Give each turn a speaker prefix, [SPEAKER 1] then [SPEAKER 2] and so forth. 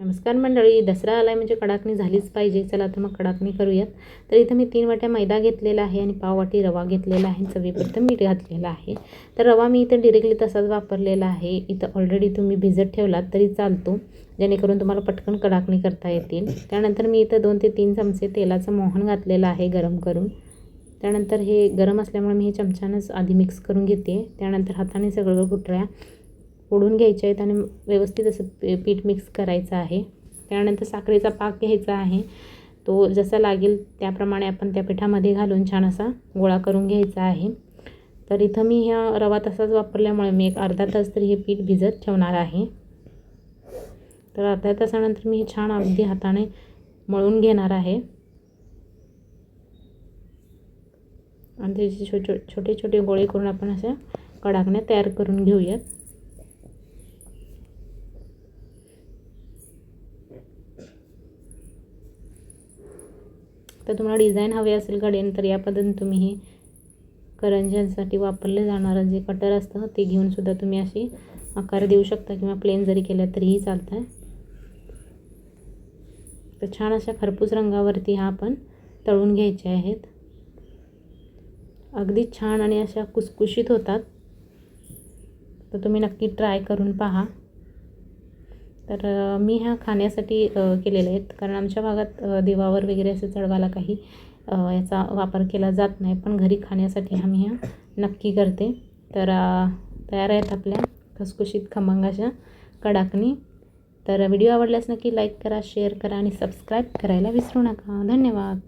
[SPEAKER 1] नमस्कार मंडळी दसरा आला आहे म्हणजे कडाकणी झालीच पाहिजे. चला तर मग कडाकणी करूयात. तर इथं मी तीन वाट्या मैदा घेतलेला आहे आणि पाव वाटी रवा घेतलेला आहे चवीपुरतं मीठ घातलेलं आहे. तर रवा मी इथं डिरेक्टली तसाच वापरलेला आहे. इथं ऑलरेडी तुम्ही भिजत ठेवलात तरी चालतो जेणेकरून तुम्हाला पटकन कडाकणी करता येतील. त्यानंतर मी इथं दोन ते तीन चमचे तेलाचं मोहन घातलेलं आहे गरम करून. त्यानंतर हे गरम असल्यामुळे मी हे चमच्यानंच आधी मिक्स करून घेते. त्यानंतर हाताने सगळं गुटळ्या ओढून घ्यायचे आहेत आणि व्यवस्थित असं पीठ मिक्स करायचं आहे. त्यानंतर साखरेचा पाक घ्यायचा आहे. तो जसा लागेल त्याप्रमाणे आपण त्या पिठामध्ये घालून छान असा गोळा करून घ्यायचा आहे. तर इथं मी ह्या रवा तसाच वापरल्यामुळे मी एक अर्धा तास तरी हे पीठ भिजत ठेवणार आहे. तर अर्ध्या तासानंतर मी हे छान अगदी हाताने मळून घेणार आहे. आणि त्याचे छोटे छोटे छोटे गोळे करून आपण अशा कडाकण्या तयार करून घेऊयात. तर तुम्हाला डिझाईन हवे असेल कडेन तर या पद्धतीने तुम्ही हे करंज्यांसाठी वापरले जाणारं जे कटर असतं ते घेऊनसुद्धा तुम्ही अशी आकार देऊ शकता किंवा प्लेन जरी केल्या तरीही चालतं आहे तर छान अशा खरपूस रंगावरती हा आपण तळून घ्यायचे आहेत. अगदी छान आणि अशा कुसकुशीत होतात. तर तुम्ही नक्की ट्राय करून पहा. तर मी ह्या खाण्यासाठी केलेल्या आहेत. कारण आमच्या भागात देवावर वगैरे असे चढवायला काही याचा वापर केला जात नाही. पण घरी खाण्यासाठी आम्ही ह्या नक्की करते. तर तयार आहेत आपल्या खसखुशीत खमंगाच्या कडाकणी. तर व्हिडिओ आवडल्यास नक्की लाईक करा शेअर करा आणि सबस्क्राईब करायला विसरू नका. धन्यवाद.